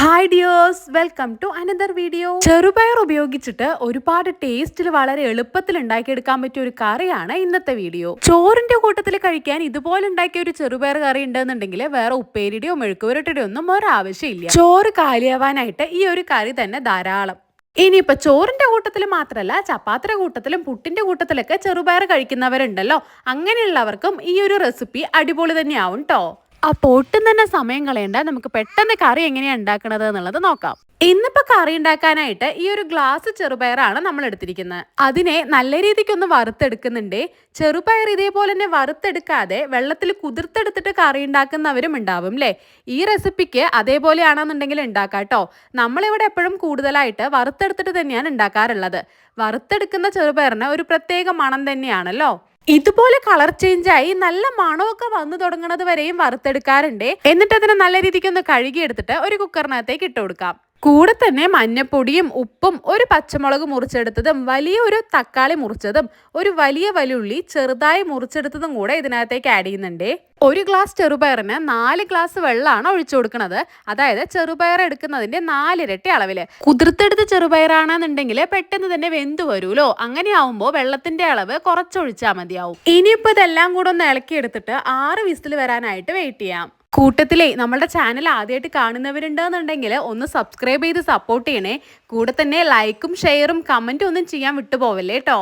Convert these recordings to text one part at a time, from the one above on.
Hi dears welcome to another video ചെറുപയർ ഉപയോഗിച്ചിട്ട് ഒരുപാട് ടേസ്റ്റിൽ വളരെ എളുപ്പത്തിൽ ഉണ്ടാക്കിയെടുക്കാൻ പറ്റിയ ഒരു കറിയാണ് ഇന്നത്തെ വീഡിയോ ചോറിന്റെ കൂട്ടത്തിൽ കഴിക്കാൻ ഇതുപോലെ ഉണ്ടാക്കിയ ഒരു ചെറുപയർ കറി ഉണ്ടെന്നുണ്ടെങ്കിൽ വേറെ ഉപ്പേരിയുടെയോ മെഴുക്കുവരട്ടിയുടെയോ ഒന്നും ഒരാവശ്യമില്ല. ചോറ് കാലിയാവാനായിട്ട് ഈ ഒരു കറി തന്നെ ധാരാളം. ഇനിയിപ്പൊ ചോറിന്റെ കൂട്ടത്തിൽ മാത്രമല്ല ചപ്പാത്തിയുടെ കൂട്ടത്തിലും പുട്ടിന്റെ കൂട്ടത്തിലൊക്കെ ചെറുപയർ കഴിക്കുന്നവരുണ്ടല്ലോ. അങ്ങനെയുള്ളവർക്കും ഈ ഒരു റെസിപ്പി അടിപൊളി തന്നെയാവും കേട്ടോ അപ്പോൾ ഒട്ടും തന്നെ സമയം കളയണ്ട. നമുക്ക് പെട്ടെന്ന് കറി എങ്ങനെയാണ് ഉണ്ടാക്കണത് എന്നുള്ളത് നോക്കാം. ഇന്നിപ്പോ കറി ഉണ്ടാക്കാനായിട്ട് ഈ ഒരു ഗ്ലാസ് ചെറുപയറാണ് നമ്മൾ എടുത്തിരിക്കുന്നത്. അതിനെ നല്ല രീതിക്കൊന്ന് വറുത്തെടുക്കുന്നുണ്ട്. ചെറുപയർ ഇതേപോലെ തന്നെ വറുത്തെടുക്കാതെ വെള്ളത്തിൽ കുതിർത്തെടുത്തിട്ട് കറി ഉണ്ടാക്കുന്നവരും ഉണ്ടാവും അല്ലേ ഈ റെസിപ്പിക്ക് അതേപോലെയാണെന്നുണ്ടെങ്കിൽ ഉണ്ടാക്കാം കേട്ടോ നമ്മളിവിടെ എപ്പോഴും കൂടുതലായിട്ട് വറുത്തെടുത്തിട്ട് തന്നെയാണ് ഉണ്ടാക്കാറുള്ളത്. വറുത്തെടുക്കുന്ന ചെറുപയറിന് ഒരു പ്രത്യേക മണം തന്നെയാണല്ലോ. ഇതുപോലെ കളർ ചേഞ്ച് ആയി നല്ല മണമൊക്കെ വന്നു തുടങ്ങുന്നത് വരെയും വറുത്തെടുക്കാറുണ്ട്. എന്നിട്ട് അതിനെ നല്ല രീതിക്ക് ഒന്ന് കഴുകിയെടുത്തിട്ട് ഒരു കുക്കറിനകത്തേക്ക് ഇട്ട് കൊടുക്കാം. കൂടെ തന്നെ മഞ്ഞപ്പൊടിയും ഉപ്പും ഒരു പച്ചമുളക് മുറിച്ചെടുത്തതും വലിയ ഒരു തക്കാളി മുറിച്ചതും ഒരു വലിയ വലിയുള്ളി ചെറുതായി മുറിച്ചെടുത്തതും കൂടെ ഇതിനകത്തേക്ക് ആഡ് ചെയ്യുന്നുണ്ട്. ഒരു ഗ്ലാസ് ചെറുപയറിന് നാല് ഗ്ലാസ് വെള്ളമാണ് ഒഴിച്ചു കൊടുക്കുന്നത്. അതായത് ചെറുപയർ എടുക്കുന്നതിന്റെ നാലിരട്ടി അളവിൽ. കുതിർത്തെടുത്ത ചെറുപയറാണെന്നുണ്ടെങ്കിൽ പെട്ടെന്ന് തന്നെ വെന്തു വരുമല്ലോ. അങ്ങനെയാവുമ്പോൾ വെള്ളത്തിന്റെ അളവ് കുറച്ചൊഴിച്ചാൽ മതിയാവും. ഇനിയിപ്പോ ഇതെല്ലാം കൂടെ ഒന്ന് ഇളക്കി എടുത്തിട്ട് ആറ് വിസിൽ വരാനായിട്ട് വെയിറ്റ് ചെയ്യാം. കൂട്ടത്തിലേ നമ്മളുടെ ചാനൽ ആദ്യമായിട്ട് കാണുന്നവരുണ്ടെന്നുണ്ടെങ്കിൽ ഒന്ന് സബ്സ്ക്രൈബ് ചെയ്ത് സപ്പോർട്ട് ചെയ്യണേ. കൂടെ തന്നെ ലൈക്കും ഷെയറും കമന്റും ഒന്നും ചെയ്യാൻ വിട്ടുപോവല്ലേ കേട്ടോ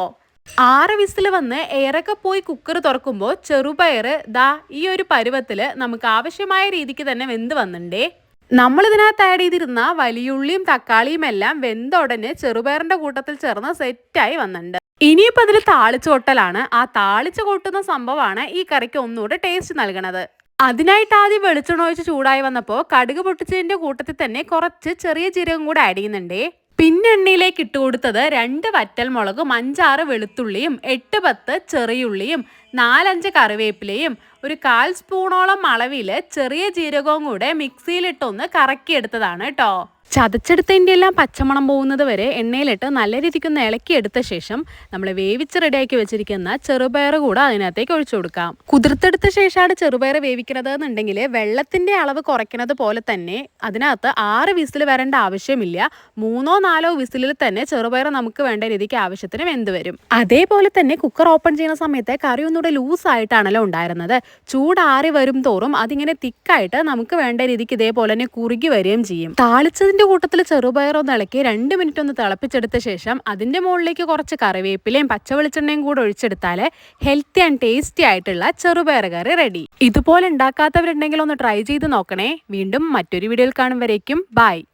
ആറ് വിസിൽ വന്ന് എയറൊക്കെ പോയി കുക്കർ തുറക്കുമ്പോൾ ചെറുപയർ ദാ ഈ ഒരു പരുവത്തിൽ നമുക്ക് ആവശ്യമായ രീതിക്ക് തന്നെ വെന്ത് വന്നിട്ടുണ്ടേ നമ്മളിതിനകത്ത് ആഡ് ചെയ്തിരുന്ന വലിയുള്ളിയും തക്കാളിയും എല്ലാം വെന്ത ഉടനെ ചെറുപയറിന്റെ കൂട്ടത്തിൽ ചേർന്ന് സെറ്റായി വന്നിട്ടുണ്ട് ഇനിയിപ്പോൾ അതിൽ താളിച്ചു കൊട്ടലാണ് ആ താളിച്ചു കൊട്ടുന്ന സംഭവമാണ് ഈ കറിക്ക് ഒന്നുകൂടെ ടേസ്റ്റ് നൽകണത്. അതിനായിട്ട് ആദ്യം വെളിച്ചെണ്ണ ഒഴിച്ച് ചൂടായി വന്നപ്പോൾ കടുക് പൊട്ടിച്ചതിന്റെ കൂട്ടത്തിൽ തന്നെ കുറച്ച് ചെറിയ ജീരകം കൂടെ ആഡ് ചെയ്യുന്നുണ്ടേ. പിന്നെ എണ്ണയിലേക്ക് ഇട്ട് കൊടുത്തത് രണ്ട് വറ്റൽമുളകും അഞ്ചാറ് വെളുത്തുള്ളിയും എട്ട് പത്ത് ചെറിയുള്ളിയും നാലഞ്ച് കറിവേപ്പിലയും ഒരു കാൽ സ്പൂണോളം അളവിൽ ചെറിയ ജീരകവും കൂടെ മിക്സിയിലിട്ടൊന്ന് കറക്കിയെടുത്തതാണ് കേട്ടോ ചതച്ചെടുത്തതിന്റെ എല്ലാം പച്ചമണം പോകുന്നത് വരെ എണ്ണയിലിട്ട് നല്ല രീതിക്ക് രീതിക്കൊന്ന് ഇളക്കിയെടുത്ത ശേഷം നമ്മൾ വേവിച്ച് റെഡിയാക്കി വെച്ചിരിക്കുന്ന ചെറുപയർ കൂടെ അതിനകത്തേക്ക് ഒഴിച്ചു കൊടുക്കാം. കുതിർത്തെടുത്ത ശേഷമാണ് ചെറുപയർ വേവിക്കുന്നത് എന്നുണ്ടെങ്കിൽ വെള്ളത്തിന്റെ അളവ് കുറയ്ക്കുന്നത് പോലെ തന്നെ അതിനകത്ത് ആറ് വിസിൽ വരേണ്ട ആവശ്യമില്ല. മൂന്നോ നാലോ വിസിലിൽ തന്നെ ചെറുപയർ നമുക്ക് വേണ്ട രീതിക്ക് ആവശ്യത്തിന് വെന്ത് വരും. അതേപോലെ തന്നെ കുക്കർ ഓപ്പൺ ചെയ്യുന്ന സമയത്ത് കറി ഒന്നുകൂടെ ലൂസ് ആയിട്ടാണല്ലോ ഉണ്ടായിരുന്നത്. ചൂടാറി വരും തോറും അതിങ്ങനെ തിക്കായിട്ട് നമുക്ക് വേണ്ട രീതിക്ക് ഇതേപോലെ തന്നെ കുറുകി വരികയും ചെയ്യും. താളിച്ചതിന്റെ കൂട്ടത്തിൽ ചെറുപയർ ഒന്ന് ഇളക്കി രണ്ട് മിനിറ്റ് ഒന്ന് തിളപ്പിച്ചെടുത്ത ശേഷം അതിന്റെ മുകളിലേക്ക് കുറച്ച് കറിവേപ്പിലയും പച്ചവെളിച്ചെണ്ണയും കൂടെ ഒഴിച്ചെടുത്താൽ ഹെൽത്തി ആൻഡ് ടേസ്റ്റി ആയിട്ടുള്ള ചെറുപയർ കറി റെഡി ഇതുപോലെ ഉണ്ടാക്കാത്തവരുണ്ടെങ്കിൽ ഒന്ന് ട്രൈ ചെയ്ത് നോക്കണേ. വീണ്ടും മറ്റൊരു വീഡിയോയിൽ കാണും വരേക്കും. ബൈ